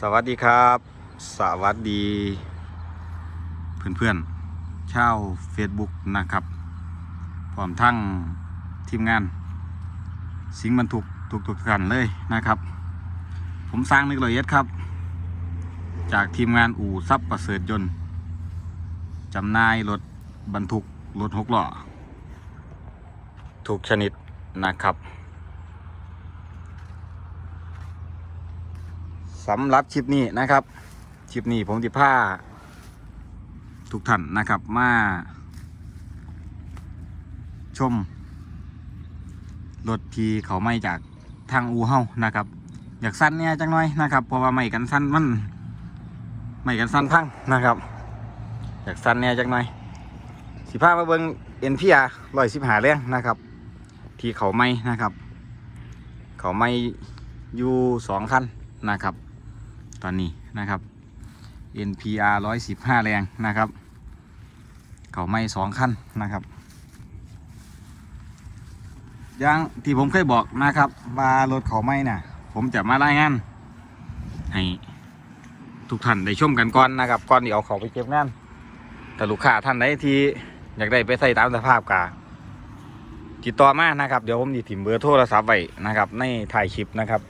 สวัสดีครับ สวัสดี เพื่อนๆชาว Facebook นะครับพร้อมทั้งทีมงาน สิงบรรทุกทุกทุกๆท่านเลยนะครับ ผมสร้างนึกละเอียดครับ จากทีมงานอู่ซับประเสริฐยนต์จำนายรถบรรทุกรถหกล้อทุกชนิดนะครับ สำหรับคลิปนี้นะครับคลิปนี้ผมจะพาทุกท่านนะครับมา ชมรถที่เขาไม่จากทางอูเฮานะครับ อยากสั้นเนี่ยจังน้อยนะครับ เพราะว่าไม่กันสั้นมันไม่กันสั้นพังนะครับ อยากสั้นเนี่ยจังน้อย สิพามาเบิ้งเอ็นพีอาร์ร้อยสิบหาแรงนะครับ ที่เขาไม่นะครับ เขาไม่อยู่สองคันนะครับ อนนี้นะครับ NPR 115 แรงนะครับเขาไม่สองขั้นนะครับอย่างที่ผมเคยบอกนะครับ ว่ารถเขาไม่น่ะ ผมจะมารายงานให้ทุกท่านได้ชมกันก่อนนะครับก่อนที่เอาเขาไปเก็บงานแต่ลูกค้าท่านใดที่อยากได้ไปใส่ตามสภาพกาติดต่อมานะครับ เดี๋ยวผมจะถิ่มเบอร์โทรศัพท์ไว้นะครับ ในถ่ายคลิปนะครับ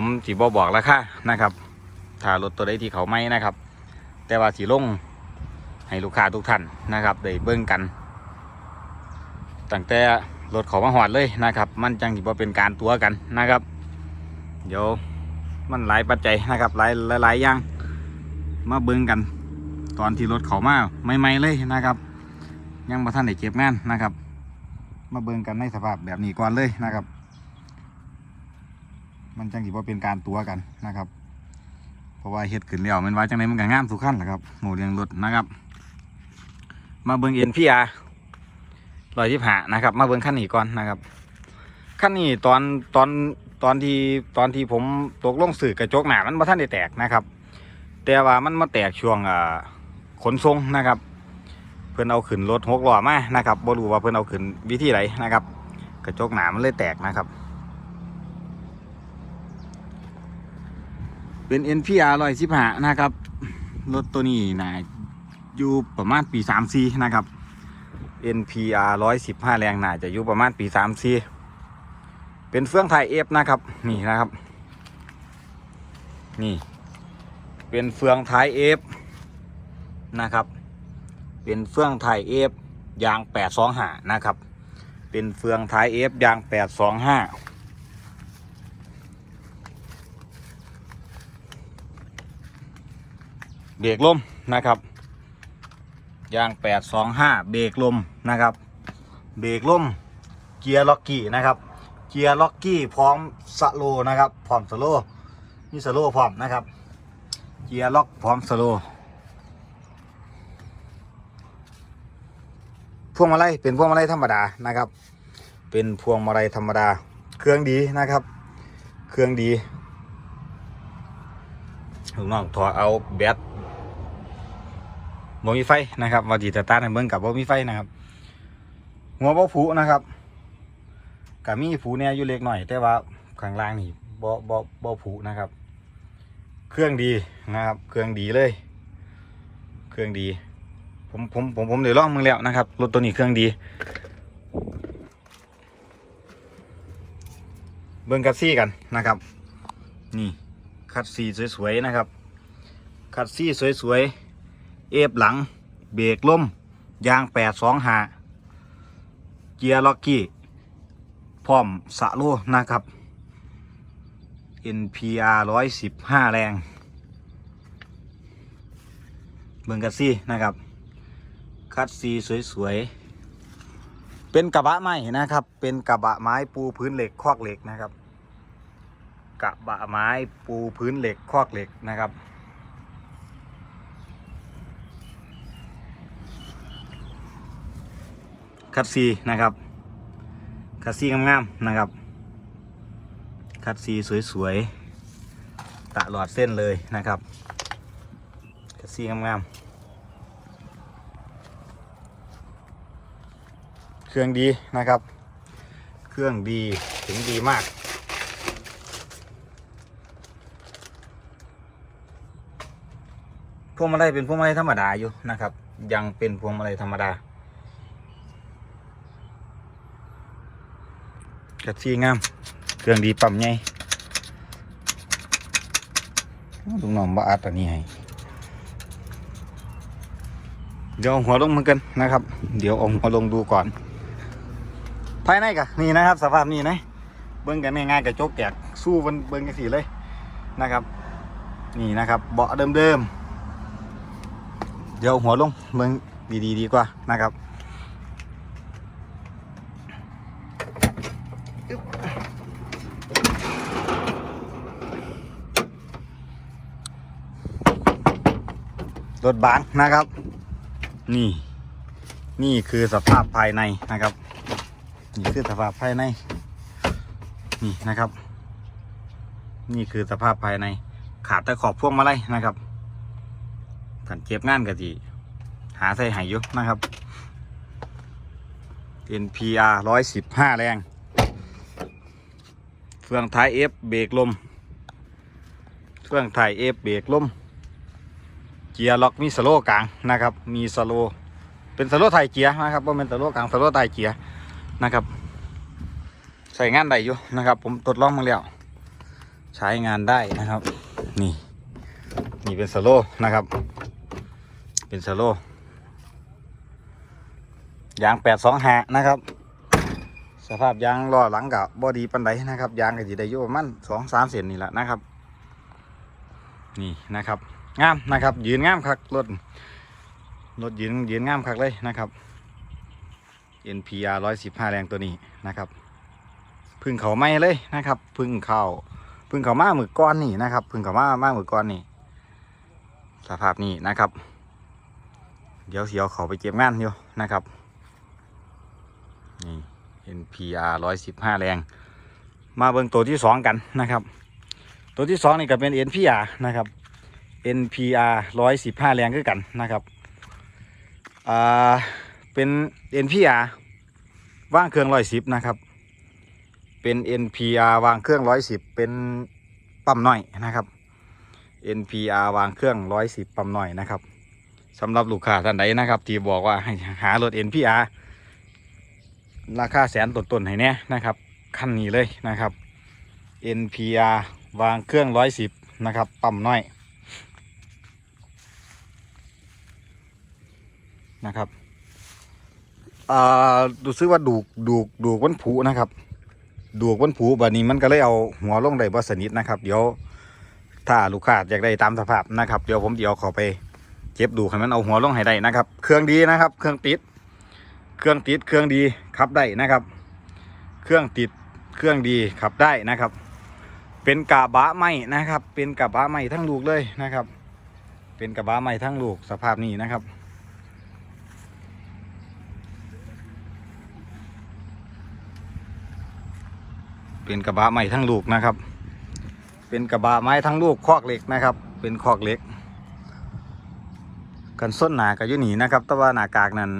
ผมสีบอบอกราคานะครับถ้ารถตัวใดที่เขาไม่นะครับ แต่ว่าสีลงให้ลูกค้าทุกท่านนะครับได้เบิ่งกันตั้งแต่รถเขามาหอดเลยนะครับ มันจังที่บ่เป็นการตัวกันนะครับ เดี๋ยวมันหลายปัจจัยนะครับหลายหลายหลายอย่างมาเบิ่งกัน ตอนที่รถเขามาใหม่ๆเลยนะครับ ยังมาท่านได้เก็บงานนะครับ มาเบิ่งกันในสภาพแบบนี้ก่อนเลยนะครับ มันจังสิว่าเป็นการตัวกันนะครับ เพราะว่าเฮ็ดขึ้นแล้วมันว่าจังไดมันก็งามสุขั้นแหละครับหมูเรียงรถนะครับ มาเบิ่ง NPR ร้อยที่หานะครับ มาเบิ่งขั้นนี้ก่อนนะครับขั้นนี้ตอนตอนตอนที่ตอนที่ผมตกลงสื่อกระจกหนามันมาท่านได้แตกนะครับ แต่ว่ามันมาแตกช่วงขนส่งนะครับ เพื่อนเอาขึ้นรถหกล้อมานะครับบรูว่าเพื่อนเอาขึ้นวิธีไหนนะครับ กระจกหนามันเลยแตกนะครับ เป็น NPR ร้อยสิบห้านะครับ รถตัวนี้นะอยู่ประมาณปีสามสี่นะครับ NPR ร้อยสิบห้าแรงน่าจะอยู่ประมาณปีสามสี่เป็นเฟื่องไทยเอฟนะครับ นี่นะครับ นี่ เป็นเฟืองไทยเอฟนะครับ เป็นเฟืองไทยเอฟยางแปดสองห้านะครับ เป็นเฟืองไทยเอฟยางแปดสองห้า เบรกลมนะครับยาง825เบรกลมนะครับ เบรกลมเกียร์ล็อกกี้นะครับ เกียร์ล็อกกี้พร้อมสโลนะครับพร้อมสโลนี่สโลพร้อมนะครับ เกียร์ล็อกพร้อมสโลพวงมาลัยเป็นพวงมาลัยธรรมดานะครับ เป็นพวงมาลัยธรรมดา เครื่องดีนะครับ เครื่องดีลูกน้องถอดเอาแบต บ่มีไฟนะครับว่าจีตตาให้เบิ่งกับบ่มีไฟนะครับ หัวบ่ผูนะครับก็มีผูแน่อยู่เล็กหน่อย แต่ว่าข้างล่างนี่บ่บ่บ่ผูนะครับ เครื่องดีนะครับ เครื่องดีเลย เครื่องดี ผมผมผมผมเดี๋ยวลองมึงแล้วนะครับรถตัวนี้เครื่องดี เบิ่งกัดซี่กันนะครับ นี่คัดซีสวยๆนะครับคัดซี่สวยๆ เอฟหลัง เบรกล่มยางแปดสองหาเกียร์ล็อกกี้ พร้อมสะโลนะครับ NPR ร้อยสิบห้าแรง เบิ่งคัดซีนะครับ คัดซีสวยๆ เป็นกระบะไม้นะครับ เป็นกระบะไม้ปูพื้นเหล็กคอกเหล็กนะครับ กระบะไม้ปูพื้นเหล็กคอกเหล็กนะครับ คัดซีนะครับ คัดซีงามๆนะครับ คัดซีสวยๆตลอดเส้นเลยนะครับ คัดซีงามๆ เครื่องดีนะครับ เครื่องดีถึงดีมากพวงมาลัยเป็นพวงมาลัยธรรมดาอยู่นะครับ ยังเป็นพวงมาลัยธรรมดา กัดซีงาม เครื่องดีปั๊มใหญ่ลุงน้องบ่อัดอันนี้ให้เดี๋ยวเอาหัวลงเหมือนกันนะครับ เดี๋ยวเอาหัวลงดูก่อน ภายในกะนี่นะครับสภาพนี่นะ เบิ้งกันง่ายๆกับโจ๊กแตกสู้เบิ้งเบิ้งกันสีเลยนะครับ นี่นะครับเบาะเดิมๆเดี๋ยวหัวลงเบิ้งดีๆดีกว่านะครับ ถบานนะครับ นี่ นี่คือสภาพภายในนะครับ นี่คือสภาพภายใน นี่นะครับ นี่คือสภาพภายใน ขาดแต่ขอบพ่วงมาลัยนะครับกันเก็บงานกะทีหาใส่หายยู่นะครับ NPR ร้อยสิบห้าแรง เฟืองท้าย F เบรกลม เฟืองท้าย F เบรกลม กียร์ล็อกมีสโลกลางนะครับ มีสโลเป็นสโลไทยเกียร์นะครับว่าเป็นสโลกลางสโลไทยเกียร์นะครับ ใส่งานได้อยู่นะครับ ผมทดลองมาแล้วใช้งานได้นะครับ นี่ นี่เป็นสโลนะครับ เป็นสโลยางแปดสองหานะครับ สภาพยางล้อหลังกับบอดีปันไดนะครับ ยางก็จะได้อยู่ประมาณสองสามเซนนี่แหละนะครับ นี่นะครับ งามนะครับ ยืนงามคักรถรถยืนยืนงามคักเลยนะครับ NPR ร้อยสิบห้าแรงตัวนี้นะครับพึ่งเขาไม่เลยนะครับ พึ่งเขาพึ่งเขามาหมือก้อนนี่นะครับ พึ่งเขามามามือก้อนนี่สภาพนี้นะครับ เดี๋ยวเสียวเขาไปเก็บงานอยู่นะครับนี่ NPR ร้อยสิบห้าแรง มาเบิ่งตัวที่สองกันนะครับ ตัวที่สองนี่ก็เป็น NPR นะครับ NPR ร้อยสิบห้าแรงคือกันนะครับอ่าเป็น NPR ว่างเครื่องร้อยสิบนะครับ เป็น NPR วางเครื่องร้อยสิบเป็นปั๊มน้อยนะครับ NPR วางเครื่องร้อยสิบปั๊มน้อยนะครับสำหรับลูกค้าท่านใดนะครับ ที่บอกว่าให้หารถ NPR ราคาแสนต้นๆให้แน่นะครับคันนี้เลยนะครับ NPR วางเครื่องร้อยสิบนะครับปั๊มน้อย นะครับอ่าดูซึกว่าดูกดูกดูกวันผูนะครับดูกวันผูบัดนี้มันก็เลยเอาหัวลงได้บ่สนิทนะครับเดี๋ยวถ้าลูกค้าอยากได้ตามสภาพนะครับเดี๋ยวผมเดี๋ยวขาไปเก็บดูให้มันเอาหัวลงให้ได้นะครับ เครื่องดีนะครับ เครื่องติด เครื่องติดเครื่องดีขับได้นะครับ เครื่องติดเครื่องดีขับได้นะครับ เป็นกระบะไหมนะครับ เป็นกระบะไหมทั้งลูกเลยนะครับ เป็นกระบะไหมทั้งลูกสภาพนี้นะครับ เป็นกระบะใหม่ทั้งลูกนะครับ เป็นกระบะไม้ทั้งลูกคอกเหล็กนะครับ เป็นคอกเหล็ก กันส้นหนากับยุหนีนะครับ แต่ว่าหนากากนั้น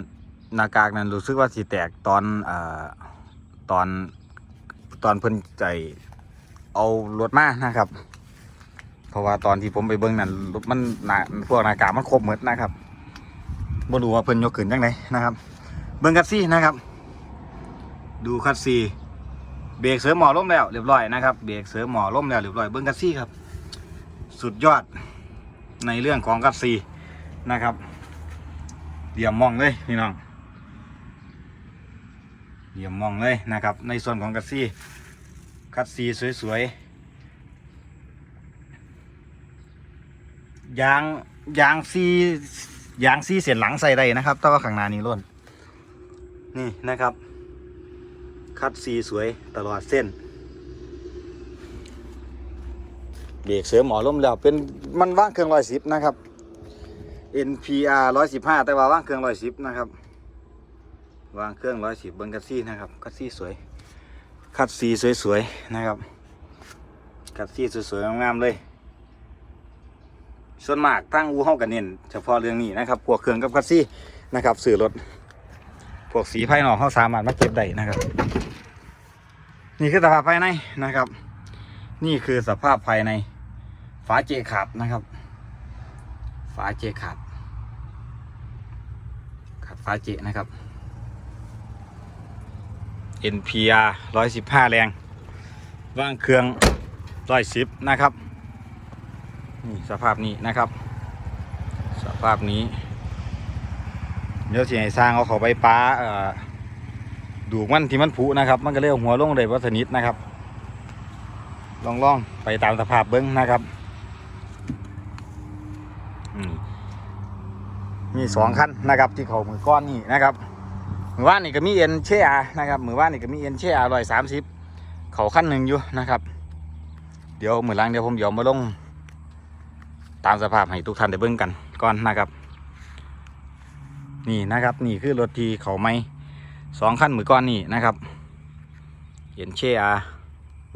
หนากากนั้นรู้สึกว่าสีแตกตอนอ่อตอนตอนเพิ่นใจเอารถมานะครับ เพราะว่าตอนที่ผมไปเบิ้งนั้นรถมันหนาพวกหนากากมันครบหมดนะครับบ่รู้ว่าเพิ่นยกขึ้นยังไงนะครับ เบิ้งคัดซี่นะครับ ดูคัดซี่ เบรกเสริมหมอล่มแล้วเรียบร้อยนะครับเบรกเสริมหมอล่มแล้วเรียบร้อยเบิ้งกัสซี่ครับ สุดยอดในเรื่องของกัสซี่นะครับเดี่ยมมองเลยพี่น้องเดี่ยมมองเลยนะครับ ในส่วนของกัสซี่กัสซี่สวยๆยางยางซียางซีเสียนหลังใส่ได้นะครับแต่ว่าข้างหน้านี่ล้นนี่นะครับ คัดสีสวยตลอดเส้น เบรกเสริมหมอล้มแล้วเป็นมันว่างเครื่องร้อยสิบนะครับ NPR ร้อยสิบห้าแต่ว่าว่างเครื่องร้อยสิบนะครับวางเครื่องร้อยสิบบนคัดซี่นะครับคัดซี่สวย คัดซีสวยๆนะครับ คัดซีสวยๆงามๆเลย ส่วนมากตั้งอูเฮากันเน้นเฉพาะเรื่องนี้นะครับพวกเครื่องกับคัดซี่นะครับสื่อรถพวกสีภายนอกเขาสามารถมาเก็บได้นะครับ นี่คือสภาพภายในนะครับ นี่คือสภาพภายใน ฝาเจขาดนะครับ ฝาเจขาดขาดฝาเจนะครับ NPR 115 แรงว่างเครื่อง110นะครับนี่สภาพนี้นะครับ สภาพนี้เดี๋ยวสิให้สร้างเอาเขาไปป้าเอ่อ ดูมันที่มันผุนะครับ มันก็เลยเอาหัวลงได้วัสนิดนะครับ ลองลองๆไปตามสภาพเบิ้งนะครับมีสองคันนะครับที่เขามือก้อนนี่นะครับมือว่านนี่ก็มีเอ็นเชียนะครับมือว่านนี่ก็มีเอ็นเชียร้อยสามสิบเขาขั้นหนึ่งอยู่นะครับ เดี๋ยวมือล้างเดี๋ยวผมยวมาลง ตามสภาพให้ทุกท่านได้เบิ่งกันก่อนนะครับ นี่นะครับนี่คือรถที่เขาไม่ สองขั้นมือก้อนนี่นะครับเอ็นเชีย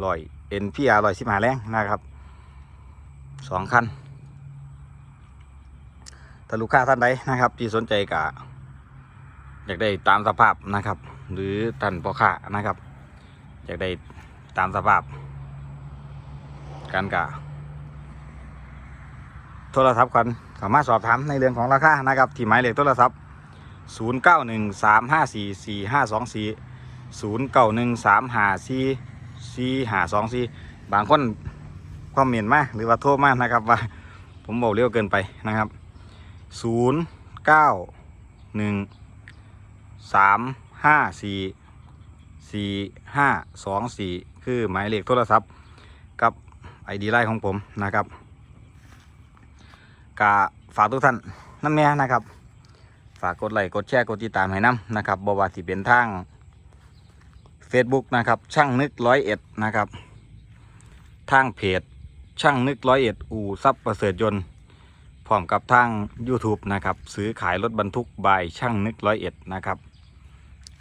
ร้อยเอ็นพีอาร้อยสิบหาแรงนะครับสองขั้นถ้าลูกค้าท่านใดนะครับ ที่สนใจกะอยากได้ตามสภาพนะครับ หรือท่านพ่อค้านะครับ อยากได้ตามสภาพการกะโทรศัพท์กันสามารถสอบถามในเรื่องของราคานะครับ ที่หมายเลขโทรศัพท์ 0 9 1 3 5 4 4 5 2 4 0 9 1 3 5 4 4 5 2 4บางคนคอมเมนต์มาหรือว่าโทรมานะครับว่า ผมบอกเร็วเกินไปนะครับ0 9 1สามห้าสี่สี่ห้าสองสี่คือหมายเลขโทรศัพท์กับไอดีไลน์ของผมนะครับกะฝากทุกท่านน้ำแน่นะครับ ฝากกดไลค์กดแชร์กดติดตามให้น้ำนะครับบว่าที่เป็นทาง Facebook นะครับช่างนึกร้อยเอ็ดนะครับ ทางเพจช่างนึกร้อยเอ็ดอู่ซับประเสริฐยนต์พร้อมกับทาง YouTube นะครับซื้อขายรถบรรทุกบายช่างนึกร้อยเอ็ดนะครับ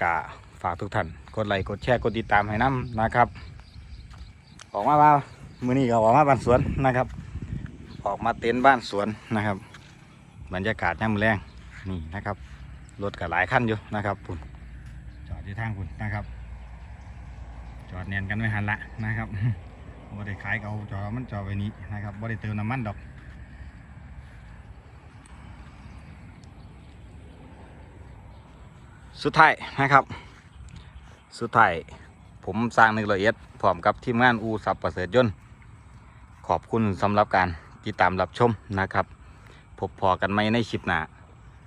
กะฝากทุกท่านกดไลค์กดแชร์กดติดตามให้น้ำนะครับ ออกมาบ้ามือนี้ก็ออกมาบ้านสวนนะครับ ออกมาเต็นท์บ้านสวนนะครับ บรรยากาศย่ำแรง นี่นะครับรถกับหลายคันอยู่นะครับปุ่นจอดที่ทางปุ่นะครับ จอดเนียนกันไว้หันละนะครับบ่ได้ขายก็เอาจอดมันจอดไว้นี้นะครับบ่ได้เติมน้ำมันดอกสุดท้ายนะครับ สุดท้ายผมสร้างหนึ่งละเอียดพร้อมกับทีมงานอูสับประเสริฐยนต์ ขอบคุณสำหรับการติดตามรับชมนะครับ พบพอกันไหมในคลิปหน้า